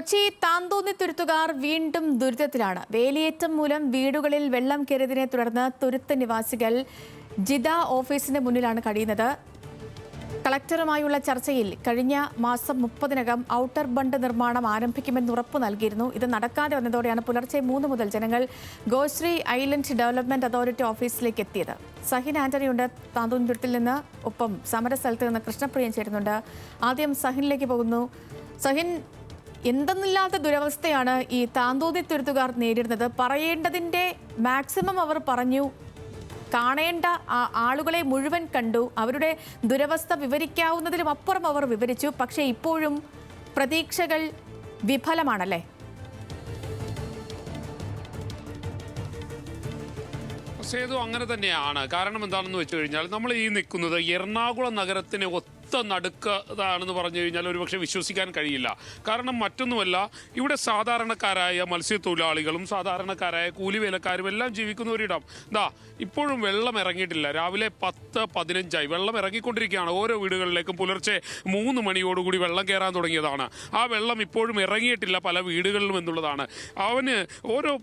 കൊച്ചി താന്തോന്നി തുരുത്തുകാർ വീണ്ടും ദുരിതത്തിലാണ്. വേലിയേറ്റം മൂലം വീടുകളിൽ വെള്ളം കയറിയതിനെ തുടർന്ന് തുരുത്ത് നിവാസികൾ ജിദ ഓഫീസിന് മുന്നിലാണ് കഴിയുന്നത്. കളക്ടറുമായുള്ള ചർച്ചയിൽ കഴിഞ്ഞ മാസം മുപ്പതിനകം ഔട്ടർ ബണ്ട് നിർമ്മാണം ആരംഭിക്കുമെന്ന് ഉറപ്പു നൽകിയിരുന്നു. ഇത് നടക്കാതെ വന്നതോടെയാണ് പുലർച്ചെ മൂന്ന് മുതൽ ജനങ്ങൾ ഗോശ്രീ ഐലൻഡ് ഡെവലപ്മെന്റ് അതോറിറ്റി ഓഫീസിലേക്ക് എത്തിയത്. സഹിൻ ആന്റണിയുണ്ട്. താന്തൂൻതുരത്തിൽ നിന്ന് ഒപ്പം സമരസ്ഥലത്ത് നിന്ന് കൃഷ്ണപ്രിയൻ ചേരുന്നുണ്ട്. ആദ്യം സഹിനിലേക്ക് പോകുന്നു. സഹിൻ എന്തെന്നില്ലാത്ത ദുരവസ്ഥയാണ് ഈ താന്തോതി തുരുത്തുകാർ നേരിടുന്നത്. പറയേണ്ടതിന്റെ മാക്സിമം അവർ പറഞ്ഞു. കാണേണ്ട ആളുകളെ മുഴുവൻ കണ്ടു. അവരുടെ ദുരവസ്ഥ വിവരിക്കാവുന്നതിലും അപ്പുറം അവർ വിവരിച്ചു. പക്ഷേ ഇപ്പോഴും പ്രതീക്ഷകൾ വിഫലമാണല്ലേ? സേതു അങ്ങനെ തന്നെയാണ്. കാരണം എന്താണെന്ന് വെച്ച് കഴിഞ്ഞാൽ നമ്മൾ ഈ നിൽക്കുന്നത് എറണാകുളം നഗരത്തിന് ഒത്ത നടുക്കതാണെന്ന് പറഞ്ഞു കഴിഞ്ഞാൽ ഒരുപക്ഷെ വിശ്വസിക്കാൻ കഴിയില്ല. കാരണം മറ്റൊന്നുമല്ല ഇവിടെ സാധാരണക്കാരായ മത്സ്യത്തൊഴിലാളികളും സാധാരണക്കാരായ കൂലിവേലക്കാരും എല്ലാം ജീവിക്കുന്ന ഒരിടം. ദാ ഇപ്പോഴും വെള്ളം ഇറങ്ങിയിട്ടില്ല. രാവിലെ പത്ത് പതിനഞ്ചായി. വെള്ളം ഇറങ്ങിക്കൊണ്ടിരിക്കുകയാണ്. ഓരോ വീടുകളിലേക്കും പുലർച്ചെ മൂന്ന് മണിയോടുകൂടി വെള്ളം കയറാൻ തുടങ്ങിയതാണ്. ആ വെള്ളം ഇപ്പോഴും ഇറങ്ങിയിട്ടില്ല പല വീടുകളിലും എന്നുള്ളതാണ്. അവന് ഓരോ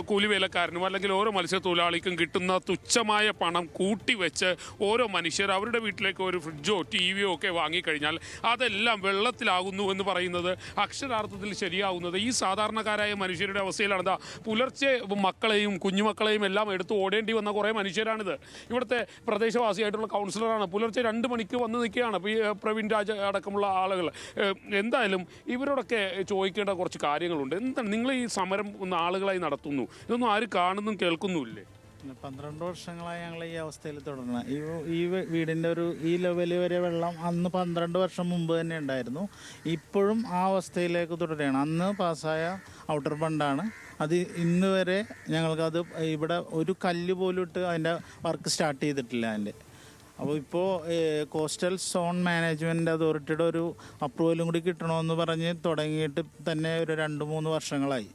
കൂലിവേലക്കാരനും അല്ലെങ്കിൽ ഓരോ മത്സ്യത്തൊഴിലാളിക്കും കിട്ടുന്ന തുച്ഛമായ പണം കൂട്ടിവെച്ച് ഓരോ മനുഷ്യർ അവരുടെ വീട്ടിലേക്ക് ഒരു ഫ്രിഡ്ജോ ടി വിയോ ഒക്കെ വാങ്ങിക്കഴിഞ്ഞാൽ അതെല്ലാം വെള്ളത്തിലാകുന്നു എന്ന് പറയുന്നത് അക്ഷരാർത്ഥത്തിൽ ശരിയാവുന്നത്. ഈ സാധാരണക്കാരായ മനുഷ്യരുടെ അവസ്ഥയിലാണ്. എന്താ പുലർച്ചെ മക്കളെയും കുഞ്ഞുമക്കളെയും എല്ലാം എടുത്ത് ഓടേണ്ടി വന്ന കുറേ മനുഷ്യരാണിത്. ഇവിടുത്തെ പ്രദേശവാസിയായിട്ടുള്ള കൗൺസിലറാണ്. പുലർച്ചെ രണ്ട് മണിക്ക് വന്ന് നിൽക്കുകയാണ് പ്രവീൺ രാജ അടക്കമുള്ള ആളുകൾ. എന്തായാലും ഇവരോടൊക്കെ ചോദിക്കേണ്ട കുറച്ച് കാര്യങ്ങളുണ്ട്. എന്താണ് നിങ്ങൾ ഈ സമരം ആളുകളായി നടത്തുന്നു? ഇതൊന്നും ആരും കാണുന്നും കേൾക്കുന്നുമില്ലേ? പന്ത്രണ്ട് വർഷങ്ങളായി ഞങ്ങൾ ഈ അവസ്ഥയിൽ തുടരണം ഈ ഈ വീടിന്റെ ഒരു ഈ ലെവൽ വരെ വെള്ളം അന്ന് പന്ത്രണ്ട് വർഷം മുമ്പ് തന്നെ ഉണ്ടായിരുന്നു. ഇപ്പോഴും ആ അവസ്ഥയിലേക്ക് തുടരുകയാണ്. അന്ന് പാസ്സായ ഔട്ടർ ബണ്ടാണ്. അത് ഇന്ന് വരെ ഞങ്ങൾക്കത് ഇവിടെ ഒരു കല്ല് പോലും ഇട്ട് അതിന്റെ വർക്ക് സ്റ്റാർട്ട് ചെയ്തിട്ടില്ല അതിന്റെ അപ്പോൾ ഇപ്പോൾ കോസ്റ്റൽ സോൺ മാനേജ്മെന്റ് അതോറിറ്റിയുടെ ഒരു അപ്രൂവലും കൂടി കിട്ടണമെന്ന് പറഞ്ഞ് തുടങ്ങിയിട്ട് തന്നെ ഒരു രണ്ട് മൂന്ന് വർഷങ്ങളായി.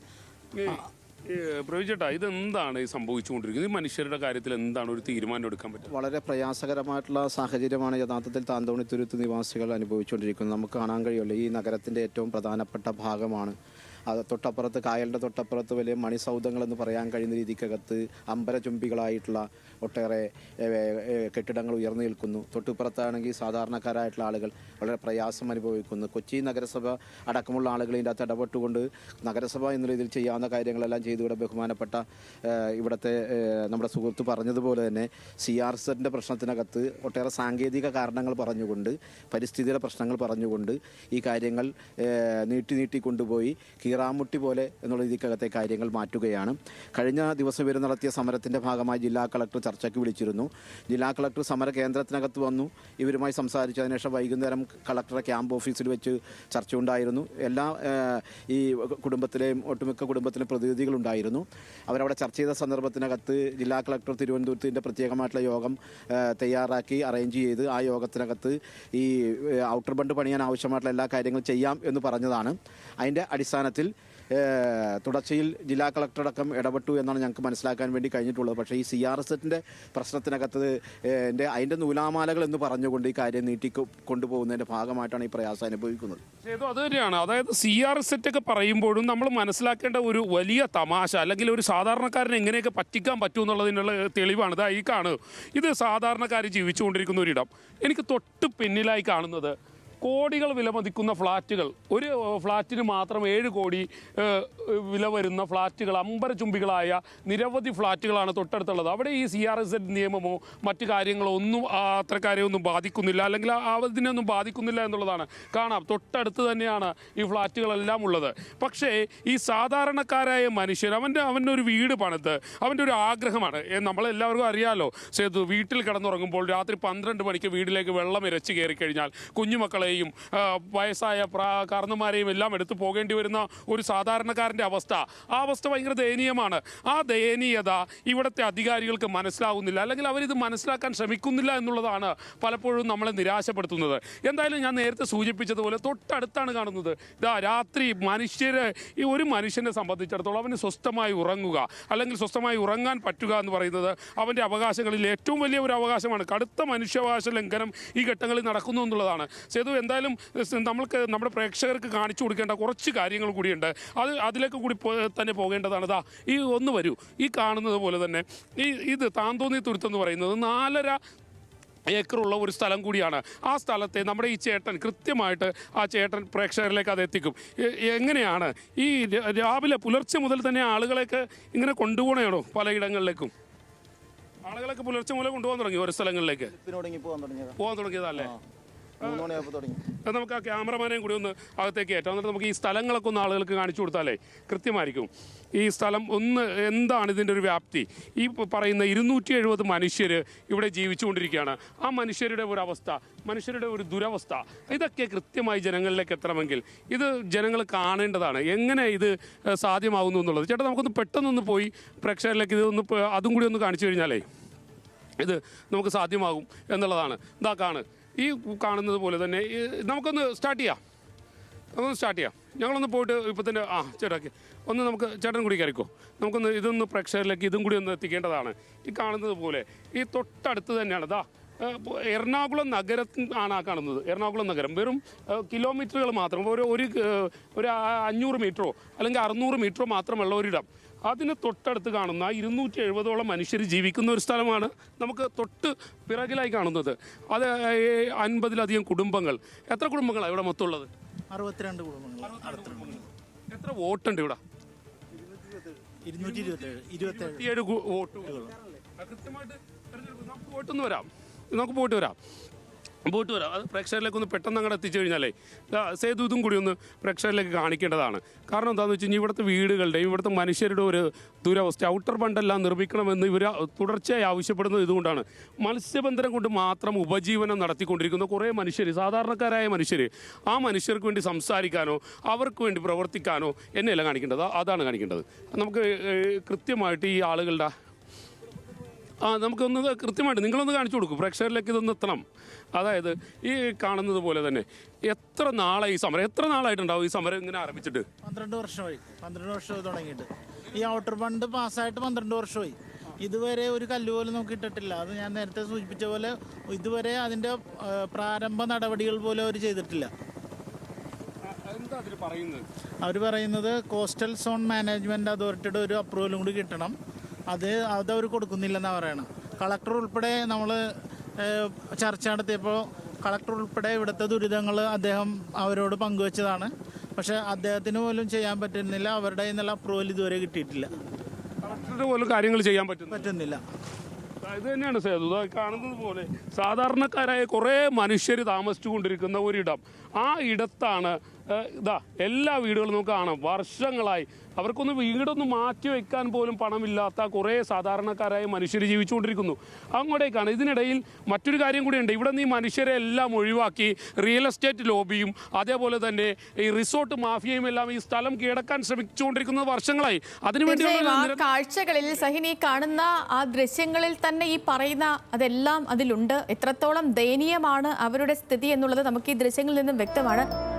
പ്രവചേട്ടാ ഇതെന്താണ് ഈ സംഭവിച്ചുകൊണ്ടിരിക്കുന്നത്? മനുഷ്യരുടെ കാര്യത്തിൽ എന്താണ് ഒരു തീരുമാനം എടുക്കാൻ പറ്റുക? വളരെ പ്രയാസകരമായിട്ടുള്ള സാഹചര്യമാണ് യഥാർത്ഥത്തിൽ താന്തോണിത്തുരുത്ത് നിവാസികൾ അനുഭവിച്ചുകൊണ്ടിരിക്കുന്നത്. നമുക്ക് കാണാൻ കഴിയുള്ളൂ ഈ നഗരത്തിന്റെ ഏറ്റവും പ്രധാനപ്പെട്ട ഭാഗമാണ് തൊട്ടപ്പുറത്ത് കായലിന്റെ തൊട്ടപ്പുറത്ത് വലിയ മണിസൗധങ്ങൾ എന്ന് പറയാൻ കഴിയുന്ന രീതിക്കകത്ത് അമ്പരചുംബികളായിട്ടുള്ള ഒട്ടേറെ കെട്ടിടങ്ങൾ ഉയർന്നു നിൽക്കുന്നു. തൊട്ടിപ്പുറത്താണെങ്കിൽ സാധാരണക്കാരായിട്ടുള്ള ആളുകൾ വളരെ പ്രയാസം അനുഭവിക്കുന്നു. കൊച്ചി നഗരസഭ അടക്കമുള്ള ആളുകൾ ഇതിന്റെ അകത്ത് ഇടപെട്ടുകൊണ്ട് നഗരസഭ എന്ന രീതിയിൽ ചെയ്യാവുന്ന കാര്യങ്ങളെല്ലാം ചെയ്തു ഇവിടെ ബഹുമാനപ്പെട്ട ഇവിടുത്തെ നമ്മുടെ സുഹൃത്ത് പറഞ്ഞതുപോലെ തന്നെ സി ആർ സെറ്റിന്റെ പ്രശ്നത്തിനകത്ത് ഒട്ടേറെ സാങ്കേതിക കാരണങ്ങൾ പറഞ്ഞുകൊണ്ട് പരിസ്ഥിതിയുടെ പ്രശ്നങ്ങൾ പറഞ്ഞുകൊണ്ട് ഈ കാര്യങ്ങൾ നീട്ടി നീട്ടി കൊണ്ടുപോയി. കീറാമുട്ടി പോലെ എന്നുള്ള രീതിക്കകത്തെ കാര്യങ്ങൾ മാറ്റുകയാണ്. കഴിഞ്ഞ ദിവസം വരെ നടത്തിയ സമരത്തിന്റെ ഭാഗമായി ജില്ലാ കളക്ടർ ചർച്ചയ്ക്ക് വിളിച്ചിരുന്നു. ജില്ലാ കളക്ടർ സമര കേന്ദ്രത്തിനകത്ത് വന്നു. ഇവരുമായി സംസാരിച്ചു അതിനുശേഷം വൈകുന്നേരം കളക്ടറെ ക്യാമ്പ് ഓഫീസിൽ വെച്ച് ചർച്ച ഉണ്ടായിരുന്നു എല്ലാ ഈ കുടുംബത്തിലെയും ഒട്ടുമിക്ക കുടുംബത്തിലെയും പ്രതിനിധികളുണ്ടായിരുന്നു അവരവിടെ ചർച്ച ചെയ്ത സന്ദർഭത്തിനകത്ത് ജില്ലാ കളക്ടർ തിരുവനന്തപുരത്തിന്റെ പ്രത്യേകമായിട്ടുള്ള യോഗം തയ്യാറാക്കി അറേഞ്ച് ചെയ്ത് ആ യോഗത്തിനകത്ത് ഈ ഔട്ടർ ബണ്ട് പണിയാൻ ആവശ്യമായിട്ടുള്ള എല്ലാ കാര്യങ്ങളും ചെയ്യാം എന്ന് പറഞ്ഞതാണ്. അതിന്റെ അടിസ്ഥാനത്തിൽ തുടർച്ചയിൽ ജില്ലാ കളക്ടറടക്കം ഇടപെട്ടു എന്നാണ് ഞങ്ങൾക്ക് മനസ്സിലാക്കാൻ വേണ്ടി കഴിഞ്ഞിട്ടുള്ളത്. പക്ഷേ ഈ സി ആർ എസ് എറ്റിന്റെ പ്രശ്നത്തിനകത്ത് എന്റെ അതിന്റെ നൂലാമാലകൾ എന്ന് പറഞ്ഞുകൊണ്ട് ഈ കാര്യം നീട്ടി കൊണ്ടുപോകുന്നതിന്റെ ഭാഗമായിട്ടാണ് ഈ പ്രയാസം അനുഭവിക്കുന്നത്. ഏതോ അത് തന്നെയാണ്. അതായത് സി ആർ സെറ്റ് ഒക്കെ പറയുമ്പോഴും നമ്മൾ മനസ്സിലാക്കേണ്ട ഒരു വലിയ തമാശ അല്ലെങ്കിൽ ഒരു സാധാരണക്കാരനെ എങ്ങനെയൊക്കെ പറ്റിക്കാൻ പറ്റും എന്നുള്ളതിനുള്ള തെളിവാണ് ഇതായി കാണുക. ഇത് സാധാരണക്കാർ ജീവിച്ചുകൊണ്ടിരിക്കുന്ന ഒരിടം. എനിക്ക് തൊട്ട് പിന്നിലായി കാണുന്നത് കോടികൾ വിലമതിക്കുന്ന ഫ്ലാറ്റുകൾ. ഒരു ഫ്ലാറ്റിന് മാത്രം ഏഴ് കോടി വില വരുന്ന ഫ്ലാറ്റുകൾ അമ്പരചുംബികളായ നിരവധി ഫ്ലാറ്റുകളാണ് തൊട്ടടുത്തുള്ളത്. അവിടെ ഈ സി ആർ എസ് നിയമമോ മറ്റു കാര്യങ്ങളോ ഒന്നും അത്രക്കാരെ ഒന്നും ബാധിക്കുന്നില്ല. അല്ലെങ്കിൽ അതിനൊന്നും ബാധിക്കുന്നില്ല എന്നുള്ളതാണ്. കാണാം തൊട്ടടുത്ത് തന്നെയാണ് ഈ ഫ്ലാറ്റുകളെല്ലാം ഉള്ളത്. പക്ഷേ ഈ സാധാരണക്കാരായ മനുഷ്യർ അവന്റെ അവന്റെ ഒരു വീട് പണിത് അവന്റെ ഒരു ആഗ്രഹമാണ്. നമ്മളെല്ലാവർക്കും അറിയാമല്ലോ സേതു വീട്ടിൽ കിടന്നുറങ്ങുമ്പോൾ രാത്രി പന്ത്രണ്ട് മണിക്ക് വീട്ടിലേക്ക് വെള്ളം ഇരച്ച് കയറി കഴിഞ്ഞാൽ കുഞ്ഞുമക്കളെയും ആ, വയസ്സായ കാർന്നുമാരെയും എല്ലാം എടുത്തു പോകേണ്ടി വരുന്ന ഒരു സാധാരണക്കാരന്റെ അവസ്ഥ. ആ അവസ്ഥ ഭയങ്കര ദയനീയമാണ്. ആ ദയനീയത ഇവിടുത്തെ അധികാരികൾക്ക് മനസ്സിലാവുന്നില്ല. അല്ലെങ്കിൽ അവരിത് മനസ്സിലാക്കാൻ ശ്രമിക്കുന്നില്ല എന്നുള്ളതാണ് പലപ്പോഴും നമ്മളെ നിരാശപ്പെടുത്തുന്നത്. എന്തായാലും ഞാൻ നേരത്തെ സൂചിപ്പിച്ചതുപോലെ തൊട്ടടുത്താണ് കാണുന്നത്. ഇതാ രാത്രി മനുഷ്യരെ ഈ ഒരു മനുഷ്യനെ സംബന്ധിച്ചിടത്തോളം അവന് സ്വസ്ഥമായി ഉറങ്ങുക. അല്ലെങ്കിൽ സ്വസ്ഥമായി ഉറങ്ങാൻ പറ്റുക എന്ന് പറയുന്നത് അവന്റെ അവകാശങ്ങളിൽ ഏറ്റവും വലിയ ഒരു അവകാശമാണ്. കടുത്ത മനുഷ്യാവകാശ ലംഘനം ഈ ഘട്ടങ്ങളിൽ നടക്കുന്നു എന്നുള്ളതാണ്. സേതു എന്തായാലും നമ്മൾക്ക് നമ്മുടെ പ്രേക്ഷകർക്ക് കാണിച്ചു കൊടുക്കേണ്ട കുറച്ച് കാര്യങ്ങൾ കൂടിയുണ്ട്. അത് അതിലേക്ക് കൂടി തന്നെ പോകേണ്ടതാണ്. ദാ ഈ ഒന്ന് വരൂ. ഈ കാണുന്നത് പോലെ തന്നെ ഈ ഇത് താന്തോന്നി തുരുത്ത് എന്ന് പറയുന്നത് നാലര ഏക്കറുള്ള ഒരു സ്ഥലം കൂടിയാണ്. ആ സ്ഥലത്തെ നമ്മുടെ ഈ ചേട്ടൻ കൃത്യമായിട്ട് ആ ചേട്ടൻ പ്രേക്ഷകരിലേക്ക് അത് എത്തിക്കും. എങ്ങനെയാണ്? ഈ രാവിലെ പുലർച്ചെ മുതൽ തന്നെ ആളുകളെയൊക്കെ ഇങ്ങനെ കൊണ്ടുപോകണേണോ പലയിടങ്ങളിലേക്കും? ആളുകളൊക്കെ പുലർച്ചെ മുതൽ കൊണ്ടുപോകാൻ തുടങ്ങി ഓരോ സ്ഥലങ്ങളിലേക്ക്? പോകാൻ തുടങ്ങിയതാ. പോകാൻ തുടങ്ങിയതല്ലേ അത് നമുക്ക് ആ ക്യാമറമാനെയും കൂടി ഒന്ന് അകത്തേക്ക് കയറ്റാം. എന്നിട്ട് നമുക്ക് ഈ സ്ഥലങ്ങളൊക്കെ ഒന്ന് ആളുകൾക്ക് കാണിച്ചു കൊടുത്താലേ കൃത്യമായിരിക്കും. ഈ സ്ഥലം ഒന്ന് എന്താണ് ഇതിന്റെ ഒരു വ്യാപ്തി? ഈ പറയുന്ന ഇരുന്നൂറ്റി എഴുപത് മനുഷ്യർ ഇവിടെ ജീവിച്ചുകൊണ്ടിരിക്കുകയാണ്. ആ മനുഷ്യരുടെ ഒരു അവസ്ഥ മനുഷ്യരുടെ ഒരു ദുരവസ്ഥ ഇതൊക്കെ കൃത്യമായി ജനങ്ങളിലേക്ക് എത്തണമെങ്കിൽ ഇത് ജനങ്ങൾ കാണേണ്ടതാണ്. എങ്ങനെ ഇത് സാധ്യമാകുന്നു എന്നുള്ളത്. ചേട്ടാ നമുക്കൊന്ന് പെട്ടെന്നൊന്ന് പോയി പ്രേക്ഷകരിലേക്ക് ഇതൊന്ന് അതും കൂടി ഒന്ന് കാണിച്ചു കഴിഞ്ഞാലേ ഇത് നമുക്ക് സാധ്യമാകും എന്നുള്ളതാണ്. ഇതാ കാണ് ഈ കാണുന്നത് പോലെ തന്നെ നമുക്കൊന്ന് സ്റ്റാർട്ട് ചെയ്യാം. നമുക്കൊന്ന് സ്റ്റാർട്ട് ചെയ്യാം. ഞങ്ങളൊന്ന് പോയിട്ട് ഇപ്പോൾ തന്നെ ആ ചേട്ടാക്കി ഒന്ന് നമുക്ക് ചേട്ടൻ കൂടി കയറിക്കോ. നമുക്കൊന്ന് ഇതൊന്ന് പ്രേക്ഷകരിലേക്ക് ഇതും കൂടി ഒന്ന് എത്തിക്കേണ്ടതാണ്. ഈ കാണുന്നത് പോലെ ഈ തൊട്ടടുത്ത് തന്നെയാണ്. ഇതാ എറണാകുളം നഗരത്തിൽ ആണ് ആ കാണുന്നത്. എറണാകുളം നഗരം. വെറും കിലോമീറ്ററുകൾ മാത്രം. ഒരു ഒരു ഒരു അഞ്ഞൂറ് മീറ്ററോ അല്ലെങ്കിൽ അറുന്നൂറ് മീറ്ററോ മാത്രമുള്ള ഒരിടം. അതിന് തൊട്ടടുത്ത് കാണുന്ന ഇരുന്നൂറ്റി എഴുപതോളം മനുഷ്യർ ജീവിക്കുന്ന ഒരു സ്ഥലമാണ് നമുക്ക് തൊട്ട് പിറകിലായി കാണുന്നത്. അത് അൻപതിലധികം കുടുംബങ്ങൾ. എത്ര കുടുംബങ്ങളാണ് ഇവിടെ മൊത്തമുള്ളത്? അറുപത്തിരണ്ട് കുടുംബങ്ങൾ എത്ര വോട്ടുണ്ട് ഇവിടെ? ഇരുപത്തിയേഴ് വോട്ടുകൾ. കൃത്യമായിട്ട് നമുക്ക് പോയിട്ടൊന്ന് വരാം. നമുക്ക് പോയിട്ട് വരാം. പോയിട്ട് വരാം. അത് പ്രേക്ഷകരിലേക്ക് ഒന്ന് പെട്ടെന്ന് അങ്ങോട്ട് എത്തിച്ചു കഴിഞ്ഞാലേ സേതു ഇതും കൂടി ഒന്ന് പ്രേക്ഷകരിലേക്ക് കാണിക്കേണ്ടതാണ്. കാരണം എന്താണെന്ന് വെച്ച് കഴിഞ്ഞാൽ ഇവിടുത്തെ വീടുകളുടെയും ഇവിടുത്തെ മനുഷ്യരുടെ ഒരു ദുരവസ്ഥ ഔട്ടർ ബണ്ടെല്ലാം നിർമ്മിക്കണമെന്ന് ഇവർ തുടർച്ചയായി ആവശ്യപ്പെടുന്നത് ഇതുകൊണ്ടാണ്. മത്സ്യബന്ധനം കൊണ്ട് മാത്രം ഉപജീവനം നടത്തിക്കൊണ്ടിരിക്കുന്ന കുറേ മനുഷ്യർ സാധാരണക്കാരായ മനുഷ്യർ ആ മനുഷ്യർക്ക് വേണ്ടി സംസാരിക്കാനോ അവർക്ക് വേണ്ടി പ്രവർത്തിക്കാനോ എന്നെയല്ല കാണിക്കേണ്ടത്. അതാണ് കാണിക്കേണ്ടത്. നമുക്ക് കൃത്യമായിട്ട് ഈ ആളുകളുടെ ആ നമുക്കൊന്ന് കൃത്യമായിട്ട് നിങ്ങളൊന്ന് കാണിച്ചു കൊടുക്കും. പ്രേക്ഷകരിലേക്ക് ഇതൊന്ന് എത്തണം. അതായത് ഈ കാണുന്നത് പോലെ തന്നെ എത്ര നാളായി ഈ സമരം? എത്ര നാളായിട്ടുണ്ടാവും ഈ സമരം ഇങ്ങനെ ആരംഭിച്ചിട്ട്? പന്ത്രണ്ട് വർഷമായി. പന്ത്രണ്ട് വർഷം തുടങ്ങിയിട്ട്. ഈ ഔട്ടർ ഫണ്ട് പാസ്സായിട്ട് പന്ത്രണ്ട് വർഷമായി. ഇതുവരെ ഒരു കല്ല് പോലും നമുക്ക് ഇട്ടിട്ടില്ല. അത് ഞാൻ നേരത്തെ സൂചിപ്പിച്ച പോലെ ഇതുവരെ അതിന്റെ പ്രാരംഭ നടപടികൾ പോലും അവർ ചെയ്തിട്ടില്ല. അവർ പറയുന്നത്? കോസ്റ്റൽ സോൺ മാനേജ്മെന്റ് അതോറിറ്റിയുടെ ഒരു അപ്രൂവലും കൂടി കിട്ടണം. അത് അതവർ കൊടുക്കുന്നില്ലെന്നാണ് പറയണം. കളക്ടർ ഉൾപ്പെടെ നമ്മൾ ചർച്ച നടത്തിയപ്പോൾ കളക്ടർ ഉൾപ്പെടെ ഇവിടുത്തെ ദുരിതങ്ങൾ അദ്ദേഹം അവരോട് പങ്കുവച്ചതാണ്. പക്ഷേ അദ്ദേഹത്തിന് പോലും ചെയ്യാൻ പറ്റുന്നില്ല അവരുടെ കയ്യിൽ നിന്നുള്ള അപ്രൂവൽ ഇതുവരെ കിട്ടിയിട്ടില്ല. കളക്ടറുടെ പോലും കാര്യങ്ങൾ ചെയ്യാൻ പറ്റുന്നു പറ്റുന്നില്ല. ഇത് തന്നെയാണ് സേതു. കാണുന്നത് പോലെ സാധാരണക്കാരായ കുറേ മനുഷ്യർ താമസിച്ചു കൊണ്ടിരിക്കുന്ന ഒരിടം. ആ ഇടത്താണ് ഇതാ എല്ലാ വീടുകളും നമുക്ക് കാണാം. വർഷങ്ങളായി. അവർക്കൊന്ന് വീടൊന്നും മാറ്റി വെക്കാൻ പോലും പണമില്ലാത്ത കുറേ സാധാരണക്കാരായ മനുഷ്യർ ജീവിച്ചുകൊണ്ടിരിക്കുന്നു. അങ്ങോട്ടേക്കാണ്. ഇതിനിടയിൽ മറ്റൊരു കാര്യം കൂടിയുണ്ട് ഇവിടെ നിന്ന് ഈ മനുഷ്യരെ എല്ലാം ഒഴിവാക്കി റിയൽ എസ്റ്റേറ്റ് ലോബിയും അതേപോലെ തന്നെ ഈ റിസോർട്ട് മാഫിയയും എല്ലാം ഈ സ്ഥലം കീഴടക്കാൻ ശ്രമിച്ചുകൊണ്ടിരിക്കുന്നത് വർഷങ്ങളായി. നിര- കാഴ്ചകളിൽ സഹിനി കാണുന്ന ആ ദൃശ്യങ്ങളിൽ തന്നെ ഈ പറയുന്ന അതെല്ലാം അതിലുണ്ട്. എത്രത്തോളം ദയനീയമാണ് അവരുടെ സ്ഥിതി എന്നുള്ളത് നമുക്ക് ഈ ദൃശ്യങ്ങളിൽ നിന്നും വ്യക്തമാണ്.